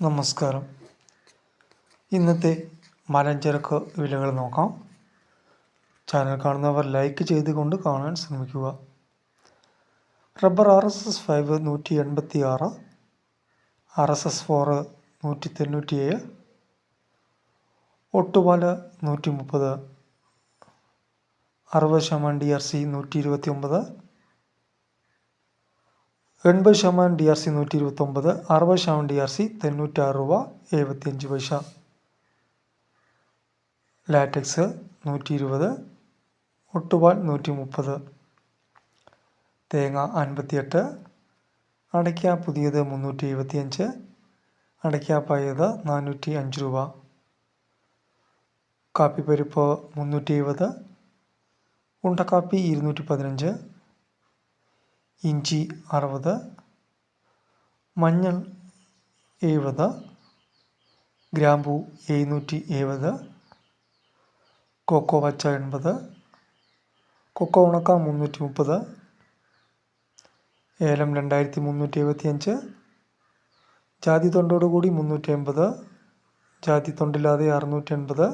നമസ്കാരം. ഇന്നത്തെ മലഞ്ചരക്ക് വിലകൾ നോക്കാം. ചാനൽ കാണുന്നവർ ലൈക്ക് ചെയ്തുകൊണ്ട് കാണാൻ ശ്രമിക്കുക. Rubber R S S five നൂറ്റി എൺപത്തി ആറ് ആർ എസ് എസ് ഫോറ് നൂറ്റി തൊണ്ണൂറ്റി ഏഴ് ഒട്ടുപാല നൂറ്റി മുപ്പത് അറുപത് ശതമാനം ഡി ആർ സി നൂറ്റി ഇരുപത്തി ഒമ്പത് എൺപത് ശതമാനം ഡി ആർ സി നൂറ്റി ഇരുപത്തൊമ്പത് അറുപത് ശതമാനം ഡി ആർ സി തൊണ്ണൂറ്റാറ് രൂപ എഴുപത്തിയഞ്ച് പൈസ. ലാറ്റക്സ് നൂറ്റി ഇരുപത് ഒട്ടുപാൽ നൂറ്റി മുപ്പത് തേങ്ങ അൻപത്തിയെട്ട് അടയ്ക്ക പുതിയത് മുന്നൂറ്റി എഴുപത്തിയഞ്ച് അടയ്ക്ക പഴയത് നാനൂറ്റി അഞ്ച് രൂപ. കാപ്പിപ്പരിപ്പ് മുന്നൂറ്റി എഴുപത് ഉണ്ടക്കാപ്പി ഇരുന്നൂറ്റി പതിനഞ്ച് ഇഞ്ചി അറുപത് മഞ്ഞൾ എഴുപത് ഗ്രാമ്പൂ എഴുന്നൂറ്റി എഴുപത് കൊക്കോ പച്ച എൺപത് കൊക്കോ ഉണക്ക മുന്നൂറ്റി മുപ്പത് ഏലം രണ്ടായിരത്തി മുന്നൂറ്റി എഴുപത്തി അഞ്ച് ജാതി തൊണ്ടോടുകൂടി മുന്നൂറ്റി എൺപത് ജാതി തൊണ്ടില്ലാതെ അറുന്നൂറ്റി എൺപത്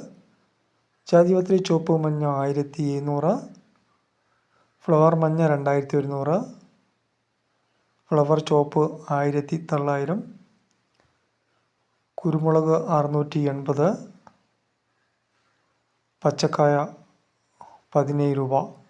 ജാതിപത്രി ചുവപ്പ് മഞ്ഞ ആയിരത്തി എഴുന്നൂറ് ഫ്ലവർ മഞ്ഞ രണ്ടായിരത്തി ഒരുന്നൂറ് ഫ്ലവർ ചോപ്പ് ആയിരത്തി തൊള്ളായിരം. കുരുമുളക് അറുന്നൂറ്റി എൺപത്. പച്ചക്കായ പതിനേഴ് രൂപ.